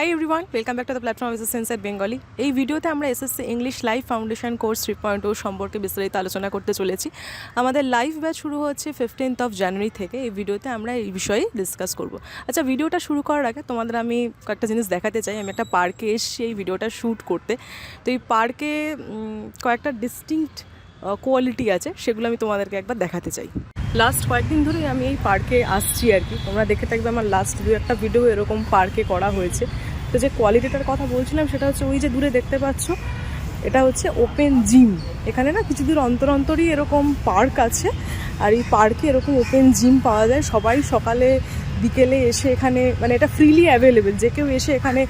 Hi everyone welcome back to the platform sense at Bengali এই ভিডিওতে আমরা SSC English life foundation course three point o সম্পর্কে বিস্তারিত আলোচনা করতে চলেছি। আমাদের লাইভ ব্যাচ শুরু হচ্ছে ফিফটিন্থ অফ জানুয়ারি থেকে। এই ভিডিওতে আমরা এই বিষয়ে ডিসকাস করব। আচ্ছা ভিডিওটা শুরু করার আগে তোমাদের আমি কয়েকটা জিনিস দেখাতে চাই। আমি একটা পার্কে এসেছি এই ভিডিওটা শ্যুট করতে। তো এই পার্কে কয়েকটা ডিস্টিংক্ট কোয়ালিটি আছে, সেগুলো আমি তোমাদেরকে একবার দেখাতে চাই। লাস্ট কয়েকদিন ধরেই আমি এই পার্কে আসছি আর কি। তোমরা দেখে থাকবে আমার লাস্ট দু একটা ভিডিও এরকম পার্কে করা হয়েছে। তো যে কোয়ালিটিটার কথা বলছিলাম, সেটা হচ্ছে ওই যে দূরে দেখতে পাচ্ছ, এটা হচ্ছে ওপেন জিম এখানে না কিছু দূর অন্তর অন্তরই এরকম পার্ক আছে, আর এই পার্কে এরকম ওপেন জিম পাওয়া যায়। সবাই সকালে, বিকেলে এসে এখানে মানে এটা ফ্রিলি অ্যাভেলেবেল যে কেউ এসে এখানে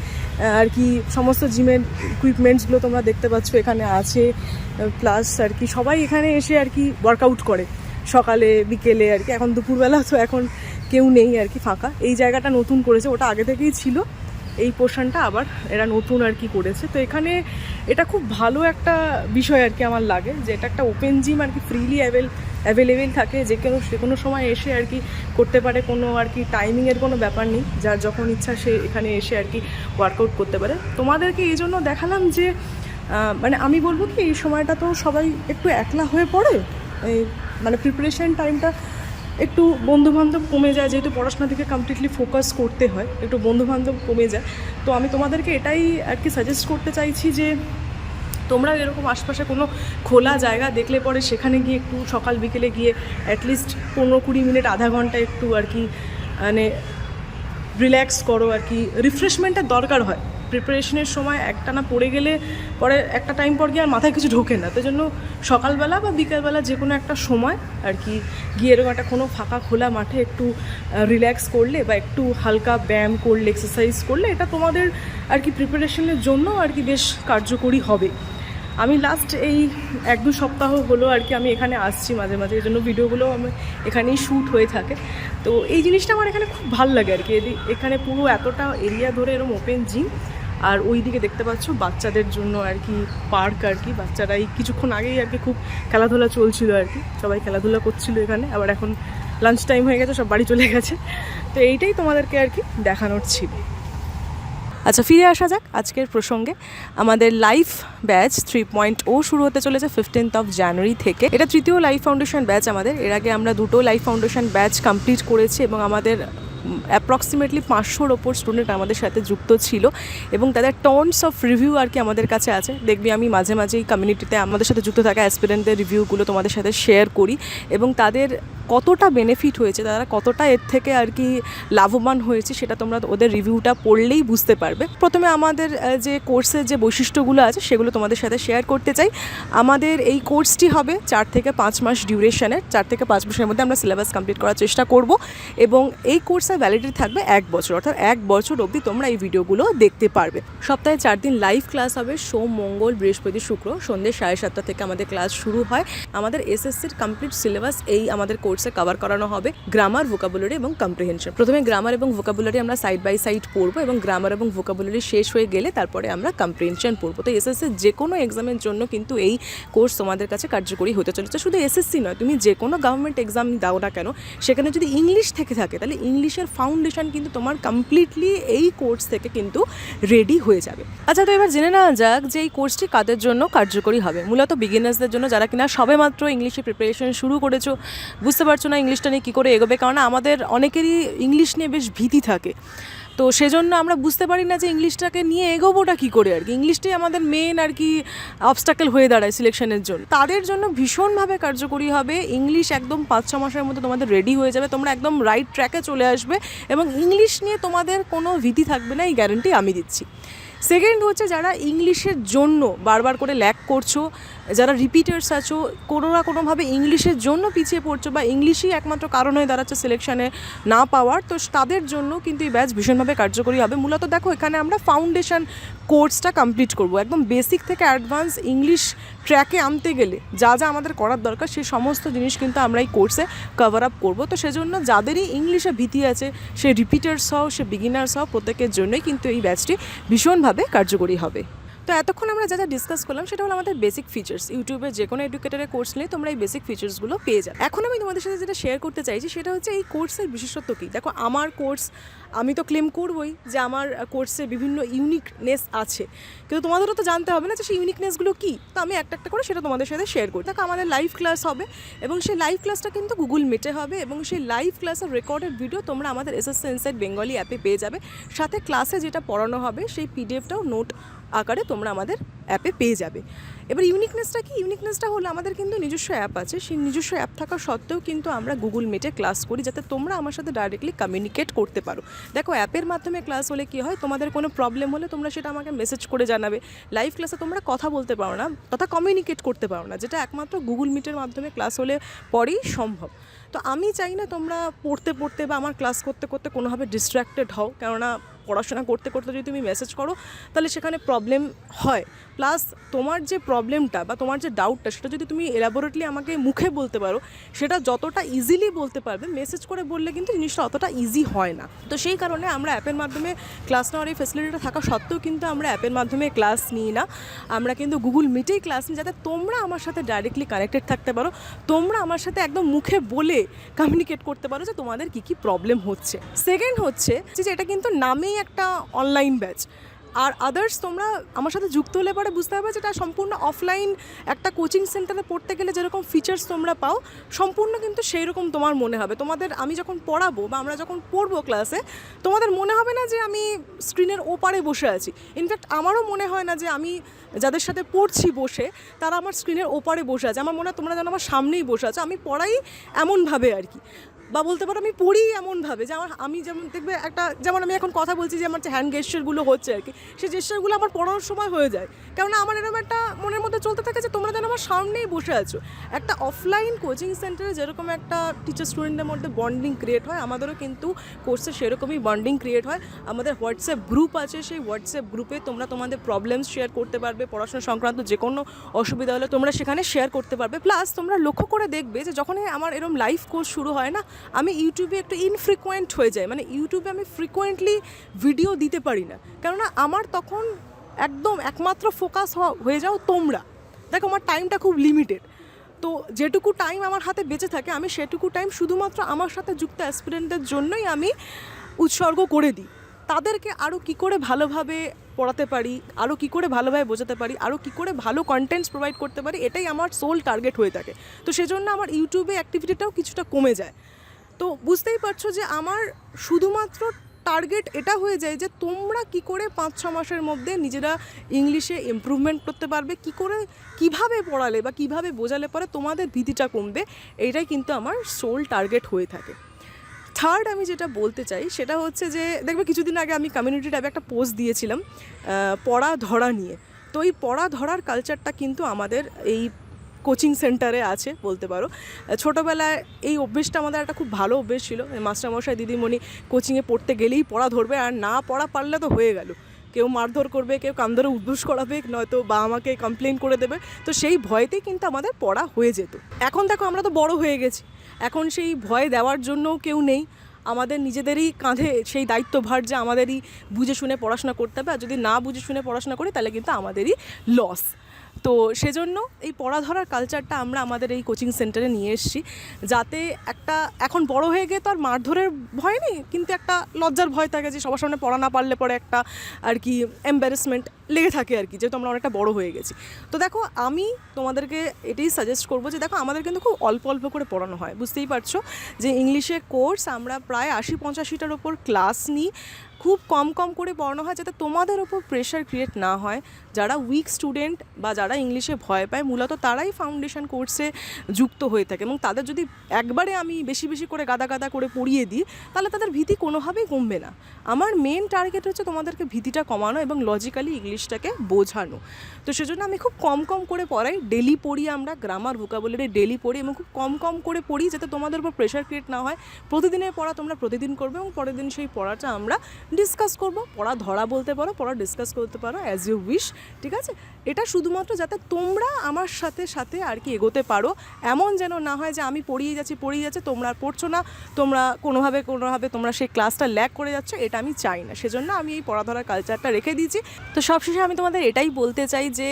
আর কি সমস্ত জিমের ইকুইপমেন্টসগুলো তোমরা দেখতে পাচ্ছ, এখানে আছে। প্লাস আর কি সবাই এখানে এসে আর কি ওয়ার্কআউট করে, সকালে, বিকেলে আর কি। এখন দুপুরবেলা তো এখন কেউ নেই আর কি ফাঁকা। এই জায়গাটা নতুন করেছে, ওটা আগে থেকেই ছিল। এই পোর্শনটা আবার এরা নতুন আর কি করেছে। তো এখানে এটা খুব ভালো একটা বিষয় আর কি আমার লাগে যে এটা একটা ওপেন জিম আর কি ফ্রিলি অ্যাভেল অ্যাভেলেবেল থাকে। যে কোনো যে কোনো সময় এসে আর কি করতে পারে, কোনো আর কি টাইমিংয়ের কোনো ব্যাপার নেই। যার যখন ইচ্ছা সে এখানে এসে আর কি ওয়ার্কআউট করতে পারে। তোমাদেরকে এই জন্য দেখালাম যে মানে আমি বলব কি, এই সময়টা তো সবাই একটু একলা হয়ে পড়ে। এই মানে প্রিপারেশন টাইমটা একটু বন্ধুবান্ধব কমে যায়, যেহেতু পড়াশোনা থেকে কমপ্লিটলি ফোকাস করতে হয়, একটু বন্ধুবান্ধব কমে যায়। তো আমি তোমাদেরকে এটাই আর কি সাজেস্ট করতে চাইছি যে তোমরা এরকম আশপাশে কোনো খোলা জায়গা দেখলে পরে সেখানে গিয়ে একটু সকাল বিকেলে গিয়ে অ্যাটলিস্ট পনেরো কুড়ি মিনিট, আধা ঘণ্টা একটু আর কি মানে রিল্যাক্স করো আর কি। রিফ্রেশমেন্টের দরকার হয়। প্রিপারেশনের সময় একটা না পড়ে গেলে পরে একটা টাইম পর গিয়ে আর মাথায় কিছু ঢোকে না। তো জন্য সকালবেলা বা বিকালবেলা যে কোনো একটা সময় আর কি গিয়ে এরকম একটা কোনো ফাঁকা খোলা মাঠে একটু রিল্যাক্স করলে বা একটু হালকা ব্যায়াম করলে এক্সারসাইজ করলে এটা তোমাদের আর কি প্রিপারেশনের জন্য আর কি বেশ কার্যকরী হবে। আমি লাস্ট এই এক দু সপ্তাহ হলো আর কি আমি এখানে আসছি মাঝে মাঝে, এই জন্য ভিডিওগুলো আমার এখানেই শ্যুট হয়ে থাকে। তো এই জিনিসটা আমার এখানে খুব ভালো লাগে আর কি। এখানে পুরো এতটা এরিয়া ধরে এরকম ওপেন জিম আর ওই দিকে দেখতে পাচ্ছ বাচ্চাদের জন্য আর কি পার্ক আর কি। বাচ্চারা এই কিছুক্ষণ আগেই আর কি খুব খেলাধুলা চলছিল আর কি। সবাই খেলাধুলা করছিল এখানে। আবার এখন লাঞ্চ টাইম হয়ে গেছে, সব বাড়ি চলে গেছে। তো এইটাই তোমাদেরকে আর কি দেখানোর ছিল। আচ্ছা ফিরে আসা যাক আজকের প্রসঙ্গে। আমাদের life batch three point o শুরু হতে চলেছে ফিফটিন্থ অফ জানুয়ারি থেকে। এটা তৃতীয় লাইফ ফাউন্ডেশন ব্যাচ আমাদের। এর আগে আমরা দুটো লাইফ ফাউন্ডেশন ব্যাচ কমপ্লিট করেছি এবং আমাদের অ্যাপ্রক্সিমেটলি পাঁচশোর ওপর স্টুডেন্ট আমাদের সাথে যুক্ত ছিল এবং তাদের টনস অফ রিভিউ আর কি আমাদের কাছে আছে। দেখবি আমি মাঝে মাঝে এই কমিউনিটিতে আমাদের সাথে যুক্ত থাকা অ্যাসপিরেন্টদের রিভিউগুলো তোমাদের সাথে শেয়ার করি এবং তাদের কতটা বেনিফিট হয়েছে, তারা কতটা এর থেকে আর কি লাভবান হয়েছে সেটা তোমরা ওদের রিভিউটা পড়লেই বুঝতে পারবে। প্রথমে আমাদের যে কোর্সের যে বৈশিষ্ট্যগুলো আছে সেগুলো তোমাদের সাথে শেয়ার করতে চাই। আমাদের এই কোর্সটি হবে চার থেকে পাঁচ মাস ডিউরেশনের চার থেকে পাঁচ মাসের মধ্যে আমরা সিলেবাস কমপ্লিট করার চেষ্টা করব এবং এই কোর্সের ভ্যালিডিটি থাকবে এক বছর। অর্থাৎ এক বছর অবধি তোমরা এই ভিডিওগুলো দেখতে পারবে। সপ্তাহে চার দিন লাইভ ক্লাস হবে, সোম, মঙ্গল, বৃহস্পতি, শুক্র। সন্ধ্যে সাড়ে সাতটা থেকে আমাদের ক্লাস শুরু হয়। আমাদের এসএসসির কমপ্লিট সিলেবাস এই আমাদের কোর্সে কভার করানো হবে গ্রামার ভোকাবুলারি এবং কম্প্রিহেনশন প্রথমে গ্রামার এবং ভোকাবুলারি আমরা সাইড বাই সাইড পড়ব এবং গ্রামার এবং ভোকাবুলারি শেষ হয়ে গেলে তারপরে আমরা কম্প্রিহেনশন পড়ব। তো এসএসসির যে কোনো এক্সামের জন্য কিন্তু এই কোর্স তোমাদের কাছে কার্যকরী হতে চলেছে। শুধু এসএসসি নয়, তুমি যে কোনো গভর্নমেন্ট এক্সাম দাও না কেন, সেখানে যদি ইংলিশ থেকে থাকে, তাহলে ইংলিশের ফাউন্ডেশন কিন্তু তোমার কমপ্লিটলি এই কোর্স থেকে কিন্তু রেডি হয়ে যাবে। আচ্ছা তো এবার জেনে নেওয়া যাক যে এই কোর্সটি কাদের জন্য কার্যকরী হবে। মূলত বিগিনার্সদের জন্য যারা কিনা সবে মাত্র ইংলিশে প্রিপারেশন শুরু করেছ, বুঝতে পারছ না ইংলিশটা নিয়ে কী করে এগোবে কারণ আমাদের অনেকেরই ইংলিশ নিয়ে বেশ ভীতি থাকে। তো সেজন্য আমরা বুঝতে পারি না যে ইংলিশটাকে নিয়ে এগোবোটা কী করে আর কি। ইংলিশটাই আমাদের মেন আর কি অবস্টাকেল হয়ে দাঁড়ায় সিলেকশনের জন্য। তাদের জন্য ভীষণভাবে কার্যকরী হবে। ইংলিশ একদম পাঁচ, ছ মাসের মধ্যে তোমাদের রেডি হয়ে যাবে। তোমরা একদম রাইট ট্র্যাকে চলে আসবে এবং ইংলিশ নিয়ে তোমাদের কোনো ভীতি থাকবে না, এই গ্যারেন্টি আমি দিচ্ছি। সেকেন্ড হচ্ছে যারা ইংলিশের জন্য বারবার করে ল্যাক করছ, যারা রিপিটার্স আছো, কোনো না কোনোভাবে ইংলিশের জন্য পিছিয়ে পড়ছো বা ইংলিশই একমাত্র কারণ হয়ে দাঁড়াচ্ছে সিলেকশানে না পাওয়ার, তো তাদের জন্য কিন্তু এই ব্যাচ ভীষণভাবে কার্যকরী হবে। মূলত দেখো, এখানে আমরা ফাউন্ডেশন কোর্সটা কমপ্লিট করব। একদম বেসিক থেকে অ্যাডভান্স ইংলিশ ট্র্যাকে আনতে গেলে যা যা আমাদের করার দরকার সেই সমস্ত জিনিস কিন্তু আমরা এই কোর্সে কভার আপ করব। তো সেজন্য যাদেরই ইংলিশে ভীতি আছে, সে রিপিটার্স হও, সে বিগিনার্স হও, প্রত্যেকের জন্যই কিন্তু এই ব্যাচটি ভীষণভাবে কার্যকরী হবে। তো এতক্ষণ আমরা যা যা ডিসকাস করলাম, সেটা হলো আমাদের বেসিক ফিচার্স ইউটিউবে যে কোনো এডুকেটারের কোর্স নিয়ে তোমরা এই বেসিক ফিচার্সগুলো পেয়ে যাবে। এখন আমি তোমাদের সাথে যেটা শেয়ার করতে চাইছি, সেটা হচ্ছে এই কোর্সের বিশেষত্ব কী? দেখো, আমার কোর্স আমি তো ক্লেম করবই যে আমার কোর্সে বিভিন্ন ইউনিকনেস আছে। কিন্তু তোমাদেরও তো জানতে হবে না যে সেই ইউনিকনেসগুলো কী? তো আমি একটা একটা করে সেটা তোমাদের সাথে শেয়ার করি। দেখো, আমাদের লাইভ ক্লাস হবে এবং সেই লাইভ ক্লাসটা কিন্তু গুগল মিটে হবে এবং সেই লাইভ ক্লাসের রেকর্ডেড ভিডিও তোমরা আমাদের এসএসসি ইনসাইড বেঙ্গলি অ্যাপে পেয়ে যাবে। সাথে ক্লাসে যেটা পড়ানো হবে, সেই পিডিএফটাও নোট আকারে তোমরা আমাদের অ্যাপে পেয়ে যাবে। এবার ইউনিকনেসটা কি? ইউনিকনেসটা হলো আমাদের কিন্তু নিজস্ব অ্যাপ আছে। সেই নিজস্ব অ্যাপ থাকা সত্ত্বেও কিন্তু আমরা গুগল মিটে ক্লাস করি যাতে তোমরা আমার সাথে ডাইরেক্টলি কমিউনিকেট করতে পারো। দেখো অ্যাপের মাধ্যমে ক্লাস হলে কি হয়? তোমাদের কোনো প্রবলেম হলে তোমরা সেটা আমাকে মেসেজ করে জানাবে। লাইভ ক্লাসে তোমরা কথা বলতে পারো না, তথা কমিউনিকেট করতে পারো না, যেটা একমাত্র গুগল মিটের মাধ্যমে ক্লাস হলে পরেই সম্ভব। তো আমি চাই না তোমরা পড়তে পড়তে বা আমার ক্লাস করতে করতে কোনোভাবে ডিস্ট্র্যাক্টেড হও। কেননা পড়াশোনা করতে করতে যদি তুমি মেসেজ করো, তাহলে সেখানে প্রবলেম হয়। প্লাস তোমার যে প্রবলেমটা বা তোমার যে ডাউটটা সেটা যদি তুমি এলাবোরেটলি আমাকে মুখে বলতে পারো, সেটা যতটা ইজিলি বলতে পারবে মেসেজ করে বললে কিন্তু জিনিসটা অতটা ইজি হয় না। তো সেই কারণে আমরা অ্যাপের মাধ্যমে ক্লাস নেওয়ার এই ফেসিলিটিটা থাকা সত্ত্বেও কিন্তু আমরা অ্যাপের মাধ্যমে ক্লাস নিই না। আমরা কিন্তু গুগল মিটেই ক্লাস নিই যাতে তোমরা আমার সাথে ডাইরেক্টলি কানেক্টেড থাকতে পারো, তোমরা আমার সাথে একদম মুখে বলে কমিউনিকেট করতে পারো যে তোমাদের কী কী প্রবলেম হচ্ছে। সেকেন্ড হচ্ছে যে এটা কিন্তু নামেই একটা অনলাইন ব্যাচ আর আদার্স তোমরা আমার সাথে যুক্ত হলে পরে বুঝতে পারবে যেটা সম্পূর্ণ অফলাইন একটা কোচিং সেন্টারে পড়তে গেলে যেরকম ফিচার্স তোমরা পাও, সম্পূর্ণ কিন্তু সেই রকম তোমার মনে হবে। তোমাদের, আমি যখন পড়াবো বা আমরা যখন পড়ব ক্লাসে তোমাদের মনে হবে না যে আমি স্ক্রিনের ওপারে বসে আছি। ইনফ্যাক্ট আমারও মনে হয় না যে আমি যাদের সাথে পড়ছি বসে, তারা আমার স্ক্রিনের ওপারে বসে আছে। আমার মনে হয় তোমরা যেন আমার সামনেই বসে আছো। আমি পড়াই এমনভাবে আর কি। বা বলতে পারো আমি পড়ি এমনভাবে, যে আমার আমি যেমন দেখবে একটা, যেমন আমি এখন কথা বলছি যে আমার যে হ্যান্ড গেস্টারগুলো হচ্ছে আর কি সেই জেস্টারগুলো আমার পড়ানোর সময় হয়ে যায়। কেননা আমার এরকম একটা মনের মধ্যে চলতে থাকে যে তোমরা যেন আমার সামনেই বসে আছো। একটা অফলাইন কোচিং সেন্টারে যেরকম একটা টিচার স্টুডেন্টের মধ্যে বন্ডিং ক্রিয়েট হয়, আমাদেরও কিন্তু কোর্সে সেরকমই বন্ডিং ক্রিয়েট হয়। আমাদের হোয়াটসঅ্যাপ গ্রুপ আছে, সেই হোয়াটসঅ্যাপ গ্রুপে তোমরা তোমাদের প্রবলেমস শেয়ার করতে পারবে, পড়াশোনা সংক্রান্ত যে কোনো অসুবিধা হলে তোমরা সেখানে শেয়ার করতে পারবে। প্লাস তোমরা লক্ষ্য করে দেখবে যে যখনই আমার এরকম লাইভ কোর্স শুরু হয় না আমি ইউটিউবে একটু ইনফ্রিকোয়েন্ট হয়ে যায় মানে ইউটিউবে আমি ফ্রিকোয়েন্টলি ভিডিও দিতে পারি না। কেননা আমার তখন একদম একমাত্র ফোকাস হয়ে যাও তোমরা। দেখো আমার টাইমটা খুব লিমিটেড তো যেটুকু টাইম আমার হাতে বেঁচে থাকে, আমি সেটুকু টাইম শুধুমাত্র আমার সাথে যুক্ত অ্যাসপিরেন্টদের জন্যই আমি উৎসর্গ করে দিই। তাদেরকে আরও কি করে ভালোভাবে পড়াতে পারি আরও কি করে ভালোভাবে বোঝাতে পারি আরও কি করে ভালো কন্টেন্টস প্রোভাইড করতে পারি, এটাই আমার সোল টার্গেট হয়ে থাকে। তো সেজন্য আমার ইউটিউবে অ্যাক্টিভিটিটাও কিছুটা কমে যায়। তো বুঝতেই পারছ যে আমার শুধুমাত্র টার্গেট এটা হয়ে যায় যে তোমরা কি করে পাঁচ, ছ মাসের মধ্যে নিজেরা ইংলিশে ইমপ্রুভমেন্ট করতে পারবে, কি করে, কীভাবে পড়ালে বা কীভাবে বোঝালে পরে তোমাদের ভীতিটা কমবে, এটাই কিন্তু আমার সোল টার্গেট হয়ে থাকে। থার্ড আমি যেটা বলতে চাই সেটা হচ্ছে যে, দেখবে কিছুদিন আগে আমি কমিউনিটি ট্যাবে একটা পোস্ট দিয়েছিলাম পড়া ধরা নিয়ে। তো এই পড়া ধরার কালচারটা কিন্তু আমাদের এই কোচিং সেন্টারে আছে বলতে পারো। ছোটোবেলায় এই অভ্যেসটা আমাদের একটা খুব ভালো অভ্যেস ছিল। মাস্টারমশাই, দিদিমণি কোচিংয়ে পড়তে গেলেই পড়া ধরবে আর না পড়া পারলে তো হয়ে গেল। কেউ মারধর করবে, কেউ কান ধরে উদ্বুস করাবে, নয়তো বা আমাকে কমপ্লেন করে দেবে। তো সেই ভয়তেই কিন্তু আমাদের পড়া হয়ে যেত। এখন দেখো আমরা তো বড় হয়ে গেছি। এখন সেই ভয় দেওয়ার জন্যও কেউ নেই। আমাদের নিজেদেরই কাঁধে সেই দায়িত্বভার যে আমাদেরই বুঝে শুনে পড়াশোনা করতে হবে। আর যদি না বুঝে শুনে পড়াশোনা করি, তাহলে কিন্তু আমাদেরই লস তো সেজন্য এই পড়া ধরার কালচারটা আমরা আমাদের এই কোচিং সেন্টারে নিয়ে এসেছি। যাতে একটা, এখন বড় হয়ে গিয়ে তো আর মারধরের ভয় নেই, কিন্তু একটা লজ্জার ভয় থাকে যে সবার সামনে পড়া না পারলে পরে একটা আর কি এম্বারেসমেন্ট লেগে থাকে আর কি, যেহেতু আমরা অনেকটা বড় হয়ে গেছি। তো দেখো, আমি তোমাদেরকে এটাই সাজেস্ট করব যে দেখো, আমাদের কিন্তু খুব অল্প অল্প করে পড়ানো হয়। বুঝতেই পারছ যে ইংলিশে কোর্স আমরা প্রায় আশি পঞ্চাশিটার ওপর ক্লাস নিই। খুব কম কম করে পড়ানো হয় যাতে তোমাদের ওপর প্রেশার ক্রিয়েট না হয়। যারা উইক স্টুডেন্ট বা যারা ইংলিশে ভয় পায়, মূলত তারাই ফাউন্ডেশন কোর্সে যুক্ত হয়ে থাকে। এবং তাদের যদি একবারে আমি বেশি বেশি করে গাদা গাদা করে পড়িয়ে দিই, তাহলে তাদের ভীতি কোনোভাবেই কমবে না। আমার মেন টার্গেট হচ্ছে তোমাদেরকে ভীতিটা কমানো এবং লজিক্যালি ইংলিশটাকে বোঝানো। তো সেজন্য আমি খুব কম কম করে পড়াই ডেলি পড়ি আমরা গ্রামার ভোকাবুলারি ডেলি পড়ি এবং খুব কম কম করে পড়ি যাতে তোমাদের উপর প্রেশার ক্রিয়েট না হয়। প্রতিদিনের পড়া তোমরা প্রতিদিন করবে এবং পরের দিন সেই পড়াটা আমরা ডিসকাস করব। পড়া ধরা বলতে পারো, পড়া ডিসকাস করতে পারো অ্যাজ ইউ উইশ ঠিক আছে? এটা শুধুমাত্র যাতে তোমরা আমার সাথে সাথে আর কি এগোতে পারো। এমন যেন না হয় যে আমি পড়িয়ে যাচ্ছি, পড়িয়ে যাচ্ছে, তোমরা আর পড়ছো না, তোমরা কোনোভাবে কোনোভাবে তোমরা সেই ক্লাসটা ল্যাক করে যাচ্ছ, এটা আমি চাই না। সেজন্য আমি এই পড়াধরার কালচারটা রেখে দিয়েছি। তো সবশেষে আমি তোমাদের এটাই বলতে চাই যে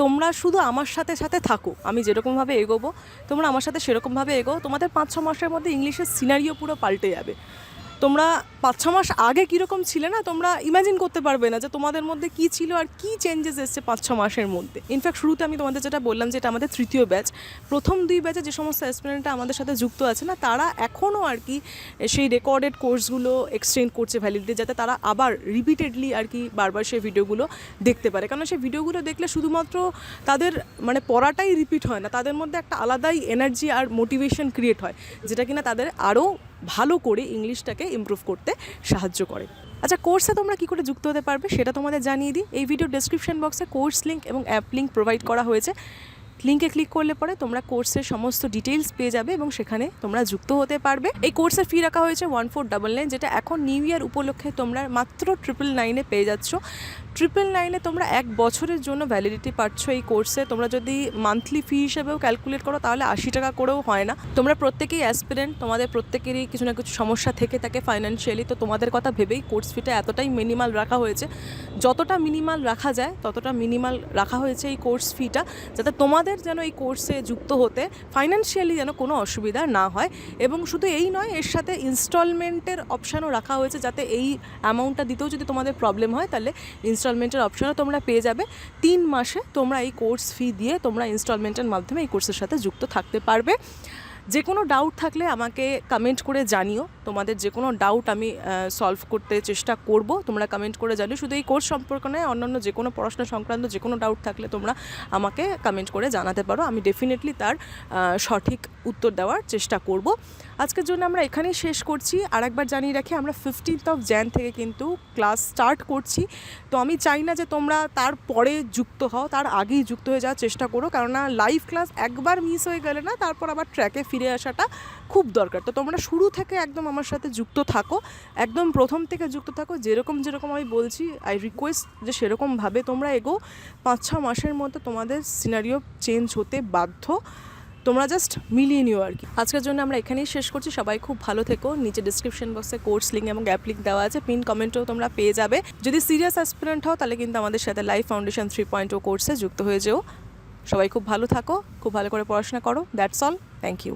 তোমরা শুধু আমার সাথে সাথে থাকো। আমি যেরকমভাবে এগোবো, তোমরা আমার সাথে সেরকমভাবে এগো তোমাদের পাঁচ ছ মাসের মধ্যে ইংলিশের সিনারিও পুরো পাল্টে যাবে। তোমরা পাঁচ ছ মাস আগে কীরকম ছিলে না, তোমরা ইমাজিন করতে পারবে না যে তোমাদের মধ্যে কী ছিল আর কী চেঞ্জেস এসছে পাঁচ ছ মাসের মধ্যে। ইনফ্যাক্ট শুরুতে আমি তোমাদের যেটা বললাম যে এটা আমাদের তৃতীয় ব্যাচ প্রথম দুই ব্যাচে যে সমস্ত অ্যাসপিরেন্টরা আমাদের সাথে যুক্ত আছে না, তারা এখনও আর কি সেই রেকর্ডেড কোর্সগুলো এক্সচেঞ্জ করছে ভ্যালিডিটি যাতে তারা আবার রিপিটেডলি আর কি বারবার সেই ভিডিওগুলো দেখতে পারে। কারণ সেই ভিডিওগুলো দেখলে শুধুমাত্র তাদের মানে পড়াটাই রিপিট হয় না, তাদের মধ্যে একটা আলাদাই এনার্জি আর মোটিভেশন ক্রিয়েট হয়, যেটা কিনা তাদের আরও ভালো করে ইংলিশটাকে ইমপ্রুভ করতে সাহায্য করে। আচ্ছা কোর্সে তোমরা কী করে যুক্ত হতে পারবে সেটা তোমাদের জানিয়ে দিই। এই ভিডিও ডেসক্রিপশন বক্সে কোর্স লিঙ্ক এবং অ্যাপ লিঙ্ক প্রোভাইড করা হয়েছে। লিঙ্কে ক্লিক করলে পরে তোমরা কোর্সের সমস্ত ডিটেলস পেয়ে যাবে এবং সেখানে তোমরা যুক্ত হতে পারবে। এই কোর্সের ফি রাখা হয়েছে ওয়ান ফোর ডাবল নাইন যেটা এখন নিউ ইয়ার উপলক্ষে তোমরা মাত্র ট্রিপল নাইনে পেয়ে যাচ্ছ। ট্রিপল নাইনে তোমরা এক বছরের জন্য ভ্যালিডিটি পাচ্ছ এই কোর্সে তোমরা যদি মান্থলি ফি হিসেবেও ক্যালকুলেট করো, তাহলে আশি টাকা করেও হয় না। তোমরা প্রত্যেকেই অ্যাসপিরেন্ট তোমাদের প্রত্যেকেরই কিছু না কিছু সমস্যা থেকে থাকে ফাইন্যান্সিয়ালি তো তোমাদের কথা ভেবেই কোর্স ফিটা এতটাই মিনিমাল রাখা হয়েছে। যতটা মিনিমাল রাখা যায়, ততটা মিনিমাল রাখা হয়েছে এই কোর্স ফিটা যাতে তোমাদের যেন এই কোর্সে যুক্ত হতে ফাইন্যান্সিয়ালি যেন কোনো অসুবিধা না হয় এবং শুধু এই নয়, এর সাথে ইনস্টলমেন্টের অপশানও রাখা হয়েছে যাতে এই অ্যামাউন্টটা দিতেও যদি তোমাদের প্রবলেম হয় তাহলে ইনস্টলমেন্টের অপশানও তোমরা পেয়ে যাবে। তিন মাসে তোমরা এই কোর্স ফি দিয়ে তোমরা ইনস্টলমেন্টের মাধ্যমে এই কোর্সের সাথে যুক্ত থাকতে পারবে। যে কোনো ডাউট থাকলে আমাকে কমেন্ট করে জানিও। তোমাদের যে কোনো ডাউট আমি সলভ করতে চেষ্টা করব। তোমরা কমেন্ট করে জানিও। শুধু এই কোর্স সম্পর্কে নয়, অন্যান্য যে কোনো পড়াশোনা সংক্রান্ত যে কোনো ডাউট থাকলে তোমরা আমাকে কমেন্ট করে জানাতে পারো। আমি ডেফিনেটলি তার সঠিক উত্তর দেওয়ার চেষ্টা করব। আজকের জন্য আমরা এখানেই শেষ করছি। আর একবার জানিয়ে রাখি, আমরা ফিফটিন্থ অফ জ্যান থেকে কিন্তু ক্লাস স্টার্ট করছি। তো আমি চাই না যে তোমরা তারপরে যুক্ত হও, তার আগেই যুক্ত হয়ে যাওয়ার চেষ্টা করো। কেননা লাইভ ক্লাস একবার মিস হয়ে গেলে না, তারপর আবার ট্র্যাকে ফিরে আসাটা খুব দরকার। তো তোমরা শুরু থেকে একদম আমার সাথে যুক্ত থাকো, একদম প্রথম থেকে যুক্ত থাকো। যেরকম যেরকম আমি বলছি আই রিকোয়েস্ট যে সেরকমভাবে তোমরা এগো। পাঁচ ছ মাসের মধ্যে তোমাদের সিনারিও চেঞ্জ হতে বাধ্য। তোমরা জাস্ট মিলিয়ে নিও আর কি। আজকের জন্য আমরা এখানেই শেষ করছি। সবাই খুব ভালো থেকো। নিচে ডিসক্রিপশন বক্সে কোর্স লিঙ্ক এবং অ্যাপ লিঙ্ক দেওয়া আছে। পিন কমেন্টও তোমরা পেয়ে যাবে। যদি সিরিয়াস অ্যাসপিরেন্ট হও, তাহলে কিন্তু আমাদের সাথে life foundation three point o কোর্সে যুক্ত হয়ে যেও। সবাই খুব ভালো থাকো। খুব ভালো করে পড়াশোনা করো। That's all thank you